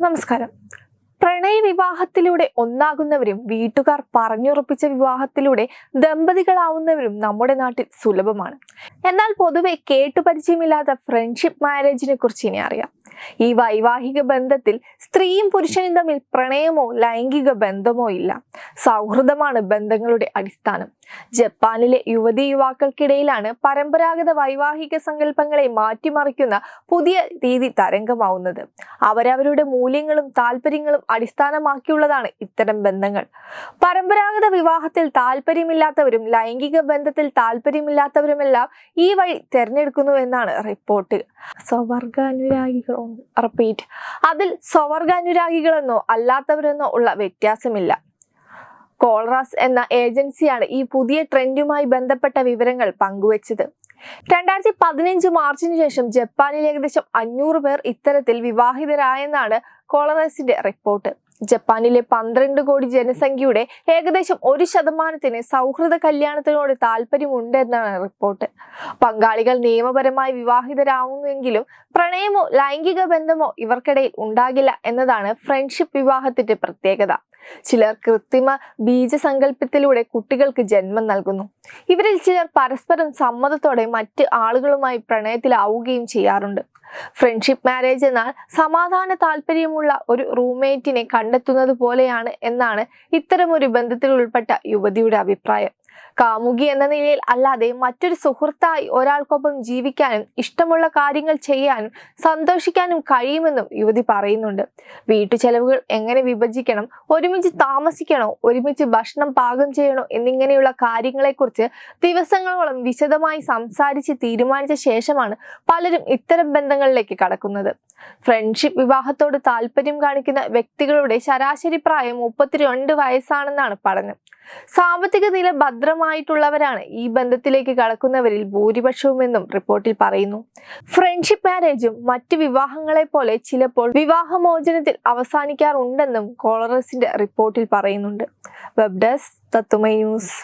നമസ്കാരം. പ്രണയ വിവാഹത്തിലൂടെ ഒന്നാകുന്നവരും വീട്ടുകാർ പറഞ്ഞുറപ്പിച്ച വിവാഹത്തിലൂടെ ദമ്പതികളാവുന്നവരും നമ്മുടെ നാട്ടിൽ സുലഭമാണ്. എന്നാൽ പൊതുവെ കേട്ടുപരിചയമില്ലാത്ത ഫ്രണ്ട്ഷിപ്പ് മാരേജിനെ കുറിച്ച് ഇനി അറിയാം. ഈ വൈവാഹിക ബന്ധത്തിൽ സ്ത്രീയും പുരുഷനും തമ്മിൽ പ്രണയമോ ലൈംഗിക ബന്ധമോ ഇല്ല. സൗഹൃദമാണ് ബന്ധങ്ങളുടെ അടിസ്ഥാനം. ജപ്പാനിലെ യുവതി യുവാക്കൾക്കിടയിലാണ് പരമ്പരാഗത വൈവാഹിക സങ്കല്പങ്ങളെ മാറ്റിമറിക്കുന്ന പുതിയ രീതി തരംഗമാവുന്നത്. അവരവരുടെ മൂല്യങ്ങളും താല്പര്യങ്ങളും അടിസ്ഥാനമാക്കിയുള്ളതാണ് ഇത്തരം ബന്ധങ്ങൾ. പരമ്പരാഗത വിവാഹത്തിൽ താല്പര്യമില്ലാത്തവരും ലൈംഗിക ബന്ധത്തിൽ താല്പര്യമില്ലാത്തവരുമെല്ലാം ഈ വഴി തിരഞ്ഞെടുക്കുന്നു എന്നാണ് റിപ്പോർട്ട്. സ്വവർഗാനുരാഗികളോ റിപ്പീറ്റ് അതിൽ സ്വവർഗാനുരാഗികളെന്നോ അല്ലാത്തവരെന്നോ ഉള്ള വ്യത്യാസമില്ല. കോളറാസ് എന്ന ഏജൻസിയാണ് ഈ പുതിയ ട്രെൻഡുമായി ബന്ധപ്പെട്ട വിവരങ്ങൾ പങ്കുവച്ചത്. രണ്ടായിരത്തി പതിനഞ്ച് മാർച്ചിന് ശേഷം ജപ്പാനിൽ ഏകദേശം അഞ്ഞൂറ് പേർ ഇത്തരത്തിൽ വിവാഹിതരായെന്നാണ് കോളറസിന്റെ റിപ്പോർട്ട്. ജപ്പാനിലെ പന്ത്രണ്ട് കോടി ജനസംഖ്യയുടെ ഏകദേശം ഒരു ശതമാനത്തിന് സൗഹൃദ കല്യാണത്തിനോട് താല്പര്യമുണ്ട് എന്നാണ് റിപ്പോർട്ട്. പങ്കാളികൾ നിയമപരമായി വിവാഹിതരാവുമെങ്കിലും പ്രണയമോ ലൈംഗിക ബന്ധമോ ഇവർക്കിടയിൽ ഉണ്ടാകില്ല എന്നതാണ് ഫ്രണ്ട്ഷിപ്പ് വിവാഹത്തിന്റെ പ്രത്യേകത. ചിലർ കൃത്രിമ ബീജസങ്കല്പത്തിലൂടെ കുട്ടികൾക്ക് ജന്മം നൽകുന്നു. ഇവരിൽ ചിലർ പരസ്പരം സമ്മതത്തോടെ മറ്റ് ആളുകളുമായി പ്രണയത്തിലാവുകയും ചെയ്യാറുണ്ട്. ഫ്രണ്ട്ഷിപ്പ് മാരേജ് എന്നാൽ സമാധാന താല്പര്യമുള്ള ഒരു റൂംമേറ്റിനെ കണ്ടെത്തുന്നത് പോലെയാണ് എന്നാണ് ഇത്തരമൊരു ബന്ധത്തിൽ ഉൾപ്പെട്ട യുവതിയുടെ അഭിപ്രായം. കാമുകി എന്ന നിലയിൽ അല്ലാതെ മറ്റൊരു സുഹൃത്തായി ഒരാൾക്കൊപ്പം ജീവിക്കാനും ഇഷ്ടമുള്ള കാര്യങ്ങൾ ചെയ്യാനും സന്തോഷിക്കാനും കഴിയുമെന്നും യുവതി പറയുന്നുണ്ട്. വീട്ടു ചെലവുകൾ എങ്ങനെ വിഭജിക്കണം ഒരുമിച്ച് താമസിക്കണോ ഒരുമിച്ച് ഭക്ഷണം പാകം ചെയ്യണോ എന്നിങ്ങനെയുള്ള കാര്യങ്ങളെക്കുറിച്ച് ദിവസങ്ങളോളം വിശദമായി സംസാരിച്ച് തീരുമാനിച്ച ശേഷമാണ് പലരും ഇത്തരം ബന്ധങ്ങളിലേക്ക് കടക്കുന്നത്. ഫ്രണ്ട്ഷിപ്പ് വിവാഹത്തോട് താല്പര്യം കാണിക്കുന്ന വ്യക്തികളുടെ ശരാശരി പ്രായം മുപ്പത്തിരണ്ട് വയസ്സാണെന്നാണ് പഠനം. സാമ്പത്തിക നില ഭദ്രമായിട്ടുള്ളവരാണ് ഈ ബന്ധത്തിലേക്ക് കടക്കുന്നവരിൽ ഭൂരിപക്ഷവുമെന്നും റിപ്പോർട്ടിൽ പറയുന്നു. ഫ്രണ്ട്ഷിപ്പ് മാരേജും മറ്റ് വിവാഹങ്ങളെ പോലെ ചിലപ്പോൾ വിവാഹമോചനത്തിൽ അവസാനിക്കാറുണ്ടെന്നും കോളറസിന്റെ റിപ്പോർട്ടിൽ പറയുന്നുണ്ട്. വെബ് ഡെസ്ക് തത്തുമൈ ന്യൂസ്.